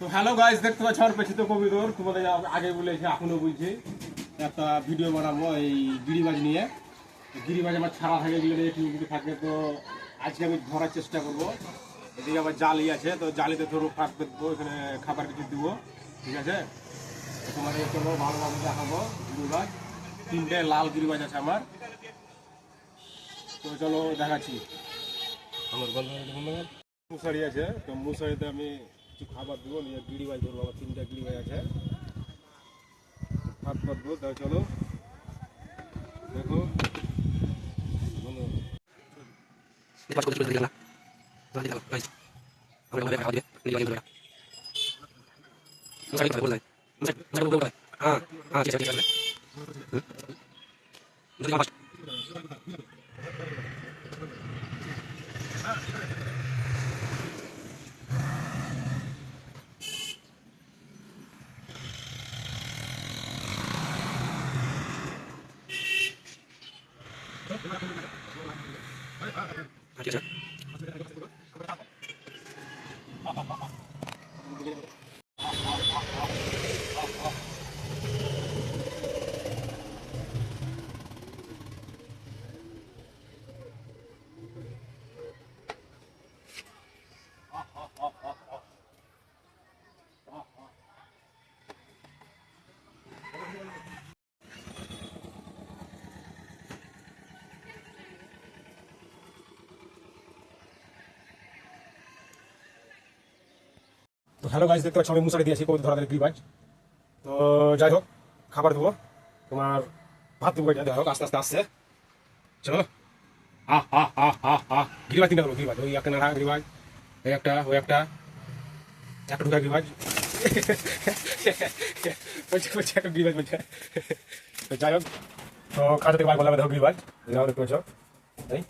তো hello guys দেখতে পাচ্ছ আমার পেছি তো কবিতর তোমাদের আগে বলেছি এখনও বলছি, একটা ভিডিও বানাবো এই গিরিবাজ নিয়ে। গিরিবাজ আমার ছাড়া থাকে গেলে টিউবটি থাকে, তো আজকে আমি ধরার চেষ্টা করব। এদিকে আবার জালি আছে, তো জালিতে ধরো ফাঁক দেবো, এখানে খাবার কিছু দেবো, ঠিক আছে? তো তোমাদের চলো ভালোভাবে দেখাবো গিরিবাজ। তিনটে লাল গিরিবাজ আছে আমার। তো চলো, দেখাচ্ছি। আমার বন্ধু মুসারি আছে, তো মুসারিতে আমি কিছু খাবার দেবো, নিয়ে গিড়ি বাজ ধরবো আমার তিনটা গিড়ি বাজ আছে। হাত পাত দেবো তাই চলো। দেখো। বলো। Lepas kau terus lah. Nanti 알겠죠? তো হ্যালো গাইজ দেখতে পাচ্ছ আমি মুসারি দিয়েছি কবুতর ধরা গিরিবাজ তো যাই হোক, খাবার দেবো তোমার ভাত দেবো যাই হোক, আস্তে আস্তে আসছে। চলো। হা হা হা হা হা। গিরিবাজ তিনটা দেবো গিরিবাজ ওই একটা নাড়া গিরিবাজ ওই একটা ওই একটা। একটা ঢুকা গিরিবাজ বলছে বলছে, একটা গিরিবাজ বলছে। তো যাই হোক, তো কাজা থেকে বার করলাম, দেখো গিরিবাজ যাও, দেখতে পাচ্ছ। তাই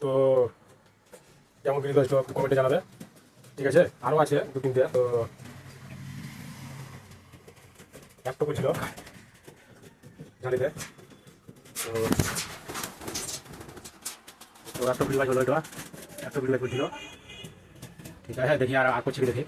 তো কেমন গিরিবাজ কমেন্টে জানাবে। ঠিক আছে? আরও আছে দু, তিনটে। তো একটা ছিল জানিতে তো তো একটা বিল হলো, এটা। একটা বিল করছিল ঠিক আছে, দেখি আর আর করছি দেখি।